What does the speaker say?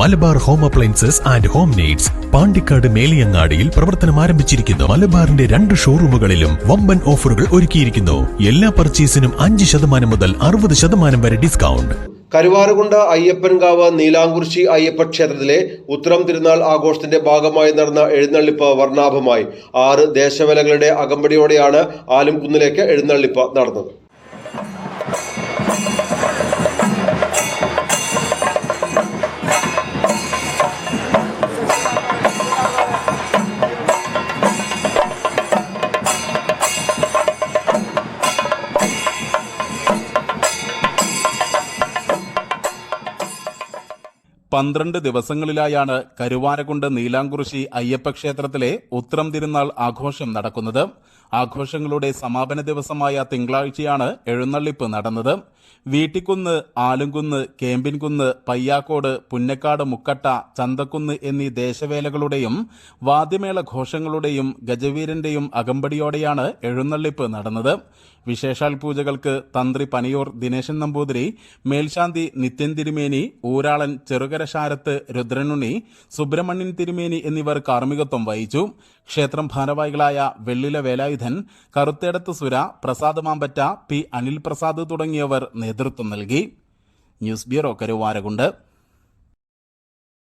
Malabar home appliances and home needs Pandikkad മേലിയങ്ങാടിയിൽ പ്രവർത്തനം ആരംഭിച്ചിരിക്കുന്നു. മലബാറിന്റെ രണ്ട് ഷോറൂമുകളിലും വമ്പൻ ഓഫറുകൾ ഒരുക്കിയിരിക്കുന്നു. എല്ലാ പർച്ചേസിനും അഞ്ച് ശതമാനം മുതൽ അറുപത് ശതമാനം വരെ ഡിസ്കൗണ്ട്. കരുവാറുകുണ്ട അയ്യപ്പൻകാവ് നീലാംകുറിശി അയ്യപ്പ ക്ഷേത്രത്തിലെ ഉത്തരം തിരുനാൾ ആഘോഷത്തിന്റെ ഭാഗമായി നടന്ന എഴുന്നള്ളിപ്പ് വർണാഭമായി. ആറ് ദേശവലകളുടെ അകമ്പടിയോടെയാണ് ആലുംകുന്നിലേക്ക് എഴുന്നള്ളിപ്പ് നടന്നത്. പന്ത്രണ്ട് ദിവസങ്ങളിലായാണ് കരുവാരക്കുണ്ട് നീലാംകുറിശി അയ്യപ്പക്ഷേത്രത്തിലെ ഉത്രം തിരുനാൾ ആഘോഷം നടക്കുന്നത്. ആഘോഷങ്ങളുടെ സമാപന ദിവസമായ തിങ്കളാഴ്ചയാണ് എഴുന്നള്ളിപ്പ് നടന്നത്. വീട്ടിക്കുന്ന് ആലുംകുന്ന് കേമ്പിൻകുന്ന് പയ്യാക്കോട് പുന്നക്കാട് മുക്കട്ട ചന്തക്കുന്ന് എന്നീ ദേശവേലകളുടെയും വാദ്യമേള ഘോഷങ്ങളുടെയും ഗജവീരന്റെയും അകമ്പടിയോടെയാണ് എഴുന്നള്ളിപ്പ് നടന്നത്. വിശേഷാൽ പൂജകൾക്ക് തന്ത്രി പനിയൂർ ദിനേശൻ നമ്പൂതിരി മേൽശാന്തി നിത്യൻ തിരുമേനി ഊരാളൻ ചെറുകര ശാരത്ത് രുദ്രനുണ്ണി സുബ്രഹ്മണ്യൻ തിരുമേനി എന്നിവർ കാർമ്മികത്വം വഹിച്ചു. ക്ഷേത്രം ഭാരവാഹികളായ വെള്ളില വേലായുധൻ കറുത്തേടത്ത് സുര പ്രസാദ് മാമ്പറ്റ പി അനിൽ പ്രസാദ് തുടങ്ങിയവർ നേതൃത്വം നൽകി. News bureau Karuvarakundu.